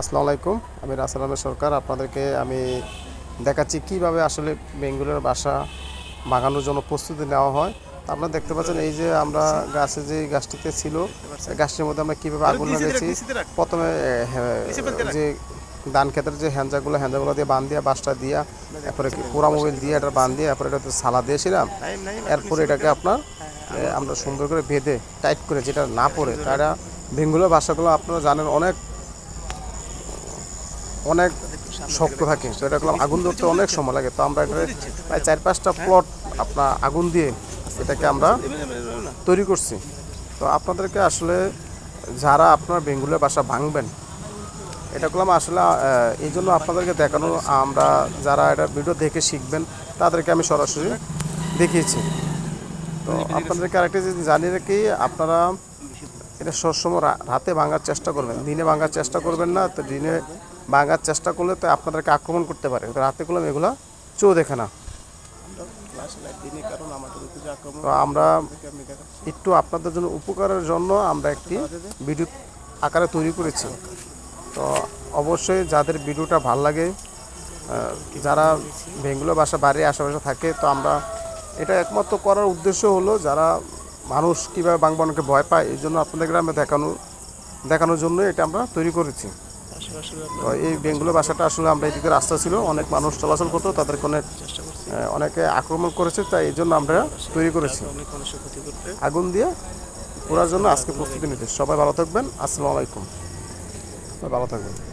আসসালামু আলাইকুম আমি রাসেল আহমেদ সরকার। আপনাদেরকে আমি দেখাচ্ছি কীভাবে আসলে বেঙ্গুলের বাসা বাগানোর জন্য প্রস্তুতি নেওয়া হয়। আপনারা দেখতে পাচ্ছেন এই যে আমরা গাছে যে গাছটিতে ছিল গাছটির মধ্যে আমরা কীভাবে আগুন লাগাইছি প্রথমে যে ধান ক্ষেতের যে হ্যাঞ্জাগুলো হ্যাঞ্জাগুলো দিয়ে বান দিয়ে বাসটা দিয়া এরপরে পোড়া মোবাইল দিয়ে এটা বান দিয়ে এরপরে এটা সালা দিয়েছিলাম এরপরে এটাকে আপনার আমরা সুন্দর করে বেঁধে টাইট করে যেটা না পড়ে তারা বেঙ্গুলের বাসাগুলো আপনারা জানেন অনেক অনেক শক্ত থাকে। তো এটা করলাম আগুন ধরতে অনেক সময় লাগে। তো আমরা এটা প্রায় চার পাঁচটা প্লট আপনার আগুন দিয়ে এটাকে আমরা তৈরি করছি। তো আপনাদেরকে আসলে যারা আপনার বেঙ্গুলের বাসা ভাঙবেন, এটা করলাম আসলে এই জন্য আপনাদেরকে দেখানো, আমরা যারা এটা ভিডিও দেখে শিখবেন, তাদেরকে আমি সরাসরি দেখিয়েছি। তো আপনাদেরকে আরেকটা জিনিস জানিয়ে রাখি, আপনারা এটা সবসময় রাতে ভাঙার চেষ্টা করবেন। দিনে ভাঙার চেষ্টা করবেন না, তো দিনে ভাঙার চেষ্টা করলে তো আপনাদেরকে আক্রমণ করতে পারে। রাতে করলাম এগুলো চো দেখে না। তো আমরা একটু আপনাদের জন্য উপকারের জন্য আমরা একটি ভিডিও আকারে তৈরি করেছি। তো অবশ্যই যাদের ভিডিওটা ভালো লাগে যারা বেঙ্গুলো বাসা বাড়ির আশেপাশে থাকে তো আমরা এটা একমাত্র করার উদ্দেশ্য হলো যারা মানুষ কীভাবে বাংবানকে ভয় পায় এই জন্য আপনাদের গ্রামে দেখানো দেখানোর জন্য এটা আমরা তৈরি করেছি। এই বেঙ্গুলো বাসাটা আসলে আমরা এদিকে রাস্তা ছিল, অনেক মানুষ চলাচল করতো, তাদেরকে অনেক অনেকে আক্রমণ করেছে, তাই এই জন্য আমরা তৈরি করেছি। আগুন দিয়ে পোড়ার জন্য আজকে প্রস্তুতি নিতে। সবাই ভালো থাকবেন, আসসালামু আলাইকুম। সবাই ভালো থাকবেন।